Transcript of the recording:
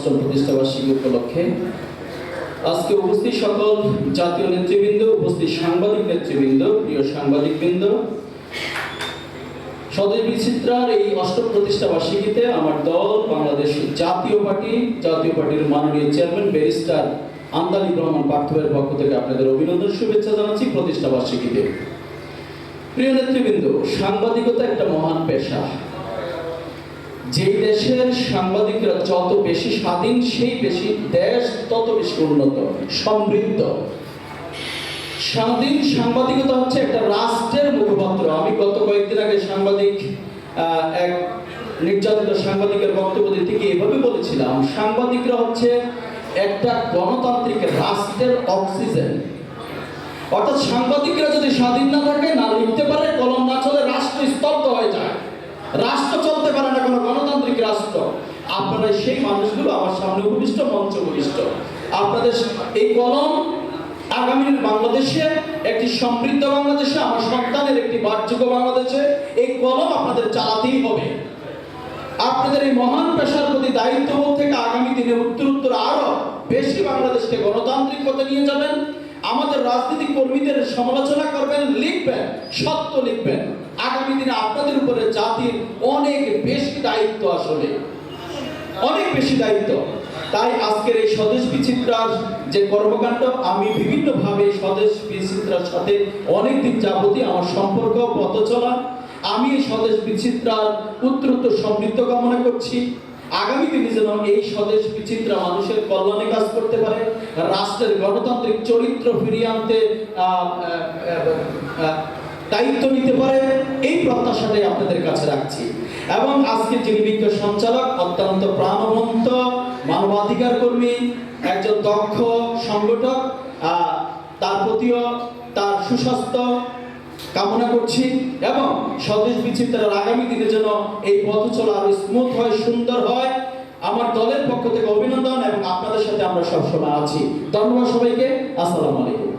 অষ্টম প্রতিষ্ঠা বার্ষিকী উপলক্ষে। আজকে উপস্থিত সকল জাতীয় নেতৃবৃন্দ, উপস্থিত সাংবাদিক নেতৃবৃন্দ, প্রিয় সাংবাদিকবৃন্দ স্বদেশ বিচিত্রার এই অষ্টম প্রতিষ্ঠা বার্ষিকীতে আমার দল, বাংলাদেশ জাতীয় পার্টি, জাতীয় পার্টির মাননীয় চেয়ারম্যান, ব্যারিস্টার আন্দালিক রহমান পার্থবের পক্ষ থেকে আপনাদের অভিনন্দন, শুভেচ্ছা জানাচ্ছি প্রতিষ্ঠা বার্ষিকীতে। প্রিয় নেতৃবৃন্দ, সাংবাদিকতা একটা মহান পেশা। যেই দেশের সাংবাদিকরা যত বেশি স্বাধীন, সেই বেশি দেশ তত বেশি উন্নত, সমৃদ্ধ। স্বাধীন সাংবাদিকতা হচ্ছে একটা রাষ্ট্রের মুখপাত্র। আমি গত কয়েকদিন আগে সাংবাদিক এক নির্যাতিত সাংবাদিকের বক্তব্য দিতে গিয়ে এভাবে বলেছিলাম, সাংবাদিকরা হচ্ছে একটা গণতান্ত্রিক রাষ্ট্রের অক্সিজেন। অর্থাৎ সাংবাদিকরা যদি স্বাধীন না থাকে, না লিখতে পারে কলম না চলে রাষ্ট্র স্তব্ধ হয়ে যায় রাষ্ট্র চলতে পারে না কোনো গণতান্ত্রিক রাষ্ট্র আপনারা সেই মানুষগুলো আমার সামনে উপবিষ্ট মঞ্চ উপবিষ্ট আপনাদের এই কলম আগামীর বাংলাদেশে, একটি সমৃদ্ধ বাংলাদেশে, আমার সন্তানের একটি বাহ্যজ্য বাংলাদেশে, এই কলম আপনাদের চালাতেই হবে। আপনাদের এই মহান পেশার প্রতি দায়িত্ববোধ থেকে আগামী দিনে উত্তর উত্তর আরও বেশি বাংলাদেশকে গণতান্ত্রিক পথে নিয়ে যাবেন। আমাদের রাজনৈতিক কর্মীদের সমালোচনা করবেন, লিখবেন, সত্য লিখবেন। আগামী দিনে আপনাদের উপরে জাতির অনেক বেশি দায়িত্ব আসলে অনেক বেশি দায়িত্ব। তাই আজকের এই স্বদেশ বিচিত্রার যে কর্মকাণ্ড, আমি বিভিন্নভাবে স্বদেশ বিচিত্রার সাথে অনেকদিন যাবতীয় আমার সম্পর্ক পথ চলা আমি এই স্বদেশ বিচিত্রার উত্তরোত্তর সমৃদ্ধ কামনা করছি। আগামী দিনে যেন এই স্বদেশ বিচিত্রা মানুষের কল্যাণে কাজ করতে পারে, রাষ্ট্রের গণতান্ত্রিক চরিত্র ফিরিয়ে আনতে দায়িত্ব নিতে পারে, এই প্রত্যাশাটাই আপনাদের কাছে রাখছি। এবং আজকে যিনি বিজ্ঞ সঞ্চালক অত্যন্ত প্রাণবন্ত মানবাধিকার কর্মী, একজন দক্ষ সংগঠক তার প্রতিও তার সুস্বাস্থ্য কামনা করছি এবং স্বদেশ বিচিত্রার আগামী দিনে যেন এই পথ চলা আরও স্মুথ হয়, সুন্দর হয়। আমার দলের পক্ষ থেকে অভিনন্দন এবং আপনাদের সাথে আমরা সবসময় আছি। ধন্যবাদ সবাইকে। আসসালামু আলাইকুম।